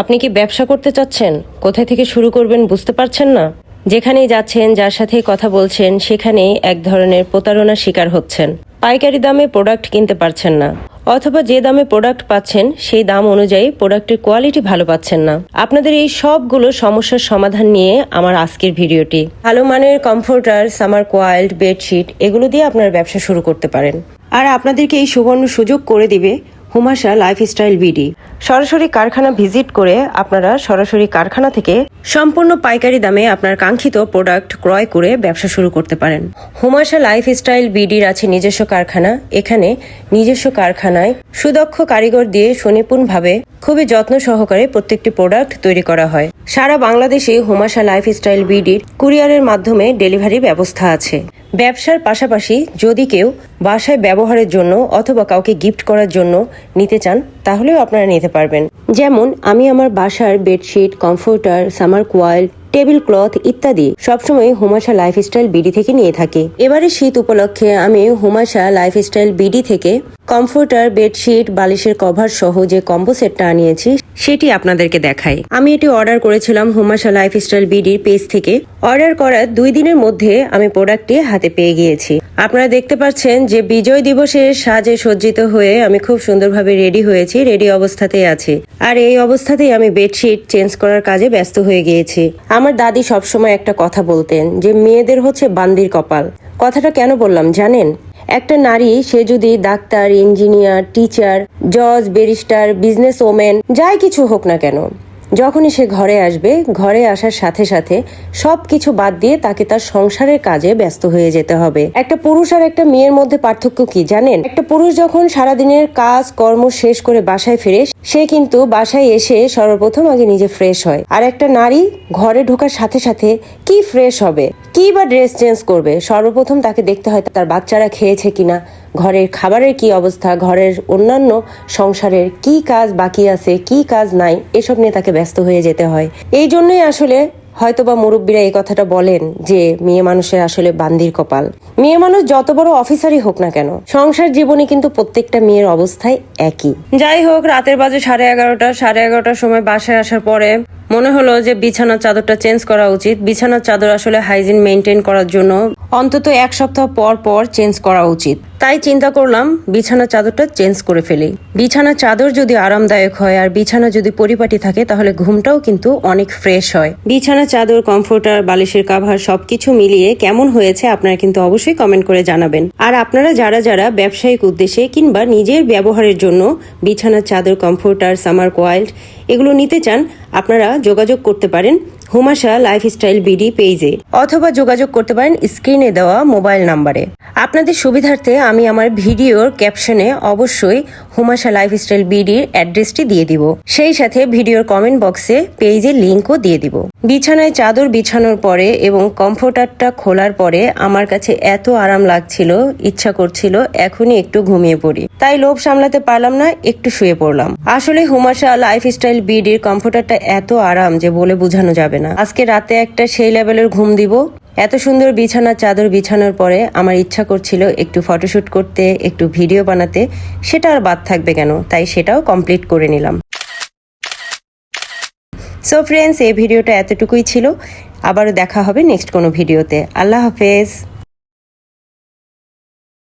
আপনি কি ব্যবসা করতে চাচ্ছেন? কোথায় থেকে শুরু করবেন বুঝতে পারছেন না? যেখানেই যাচ্ছেন, যার সাথে কথা বলছেন, সেখানেই এক ধরনের প্রতারণার শিকার হচ্ছেন। পাইকারি দামে প্রোডাক্ট কিনতে পারছেন না। অথবা যে দামে প্রোডাক্ট পাচ্ছেন, সেই দাম অনুযায়ী প্রোডাক্টের কোয়ালিটি ভালো পাচ্ছেন না। আপনাদের এই সবগুলো সমস্যার সমাধান নিয়ে আমার আজকের ভিডিওটি। ভালো মানের কমফোর্টার, সামার কোয়াইল্ড, বেডশিট, এগুলো দিয়ে আপনার ব্যবসা শুরু করতে পারেন। আর আপনাদেরকে এই সুবর্ণ সুযোগ করে দিবে হুমাশা লাইফস্টাইল বিডি। সরাসরি কারখানা ভিজিট করে আপনারা সরাসরি কারখানা থেকে সম্পূর্ণ পাইকারি দামে আপনার কাঙ্ক্ষিত প্রোডাক্ট ক্রয় করে ব্যবসা শুরু করতে পারেন। হুমাশা লাইফস্টাইল বিডির আছে নিজস্ব কারখানা। এখানে নিজস্ব কারখানায় সুদক্ষ কারিগর দিয়ে সুনিপুণভাবে খুবই যত্ন সহকারে প্রত্যেকটি প্রোডাক্ট তৈরি করা হয়। সারা বাংলাদেশে হুমাশা লাইফস্টাইল বিডির কুরিয়ারের মাধ্যমে ডেলিভারি ব্যবস্থা আছে। ব্যবসার পাশাপাশি যদি কেউ বাসায় ব্যবহারের জন্য অথবা কাউকে গিফট করার জন্য নিতে চান, তাহলেও আপনারা নিতে পারবেন। যেমন, আমি আমার বাসার bedsheet, comforter, summer কোয়াইল table cloth ইত্যাদি সবসময় হুমাশা লাইফস্টাইল বিডি থেকে নিয়ে থাকি। এবারে শীত উপলক্ষে আমি হুমাশা লাইফস্টাইল বিডি থেকে কমফোর্টার, বেডশিট, বালিশের কভার সহ যে কম্বো সেটটা আনিয়েছি, সেটি আপনাদেরকে দেখাই। আমি এটি অর্ডার করেছিলাম হুমাশা লাইফস্টাইল বিডির পেজ থেকে। অর্ডার করার দুই দিনের মধ্যে আমি প্রোডাক্টটি হাতে পেয়ে গিয়েছি। আপনারা দেখতে পাচ্ছেন যে বিজয় দিবসের সাজে সজ্জিত হয়ে আমি খুব সুন্দরভাবে রেডি হয়েছি, রেডি অবস্থাতেই আছি। আর এই অবস্থাতেই আমি বেডশিট চেঞ্জ করার কাজে ব্যস্ত হয়ে গিয়েছি। আমার দাদি সবসময় একটা কথা বলতেন যে মেয়েদের হচ্ছে বান্দির কপাল। কথাটা কেন বললাম জানেন? একটা নারী, সে যদি ডাক্তার, ইঞ্জিনিয়ার, টিচার, জজ, ব্যারিস্টার বিজনেস ওমেন যাই কিছু হোক না কেন যখনই সে ঘরে আসবে, ঘরে আসার সাথে সাথে সব কিছু বাদ দিয়ে তাকে তার সংসারের কাজে ব্যস্ত হয়ে যেতে হবে। একটা পুরুষ আর একটা মেয়ের মধ্যে পার্থক্য কি জানেন? একটা পুরুষ যখন সারাদিনের কাজ, কর্ম শেষ করে বাসায় ফিরে, সে কিন্তু বাসায় এসে সর্বপ্রথম আগে নিজে ফ্রেশ হয়। আর একটা নারী ঘরে ঢোকার সাথে সাথে কি ফ্রেশ হবে? কি বা ড্রেস চেঞ্জ করবে? সর্বপ্রথম তাকে দেখতে হয় তার বাচ্চারা খেয়েছে কিনা ঘরের খাবারের কি অবস্থা, ঘরের অন্যান্য সংসারের কি কাজ বাকি আছে, কি কাজ নাই, এসব নিয়ে তাকে ব্যস্ত হয়ে যেতে হয়। এই জন্যই আসলে হয়তোবা মুরব্বীরা এই কথাটা বলেন যে, মেয়ে মানুষের আসলে বান্দির কপাল। মেয়ে মানুষ যত বড় অফিসারই হোক না কেন, সংসার জীবনে কিন্তু প্রত্যেকটা মেয়ের অবস্থায় একই। যাই হোক, রাতের বাজে সাড়ে এগারোটা, সাড়ে এগারোটার সময় বাসায় আসার পরে মনে হলো যে বিছানার চাদরটা চেঞ্জ করা উচিত। বিছানার চাদর আসলে হাইজিন মেনটেন করার জন্য অন্তত এক সপ্তাহ পর পর চেঞ্জ করা উচিত। তাই চিন্তা করলাম, বিছানার চাদরটা চেঞ্জ করে ফেলি। বিছানার চাদর যদি আরামদায়ক হয় আর বিছানা যদি পরিপাটি থাকে, তাহলে ঘুমটাও কিন্তু অনেক ফ্রেশ হয়। বিছানা চাদর, কমফোর্টার, বালিশের কাভার সবকিছু মিলিয়ে কেমন হয়েছে আপনারা কিন্তু অবশ্যই কমেন্ট করে জানাবেন। আর আপনারা যারা যারা ব্যবসায়িক উদ্দেশ্যে কিংবা নিজের ব্যবহারের জন্য বিছানার চাদর, কমফোর্টার, সামার কোয়াইল্ড এগুলো নিতে চান আপনারা যোগাযোগ করতে পারেন হুমাশা লাইফস্টাইল বিডি পেজে, অথবা যোগাযোগ করতে পারেন স্ক্রিনে দেওয়া মোবাইল নাম্বারে। আপনাদের সুবিধার্থে আমি আমার ভিডিওর ক্যাপশনে অবশ্যই হুমাশা লাইফস্টাইল বিডির অ্যাড্রেসটি দিয়ে দিব। সেই সাথে ভিডিওর কমেন্ট বক্সে পেজের লিঙ্কও দিয়ে দিব। বিছানায় চাদর বিছানোর পরে এবং কমফোর্টারটা খোলার পরে আমার কাছে এত আরাম লাগছিল, ইচ্ছা করছিল এখনই একটু ঘুমিয়ে পড়ি। তাই লোভ সামলাতে পারলাম না, একটু শুয়ে পড়লাম। আসলে হুমাশা লাইফস্টাইল বিডির কমফোর্টারটা এত আরাম যে বলে বোঝানো যাবে না। আজকে রাতে একটা সেই লেভেলের ঘুম দিব এত সুন্দর বিছানা চাদর বিছানোর পরে আমার ইচ্ছা করছিল একটু ফটোশ্যুট করতে, একটু ভিডিও বানাতে। সেটা আর বাদ থাকবে কেন? তাই সেটাও কমপ্লিট করে নিলাম। সো ফ্রেন্ডস এই ভিডিওটা এতটুকুই ছিল। আবারও দেখা হবে নেক্সট কোনো ভিডিওতে। আল্লাহ হাফেজ।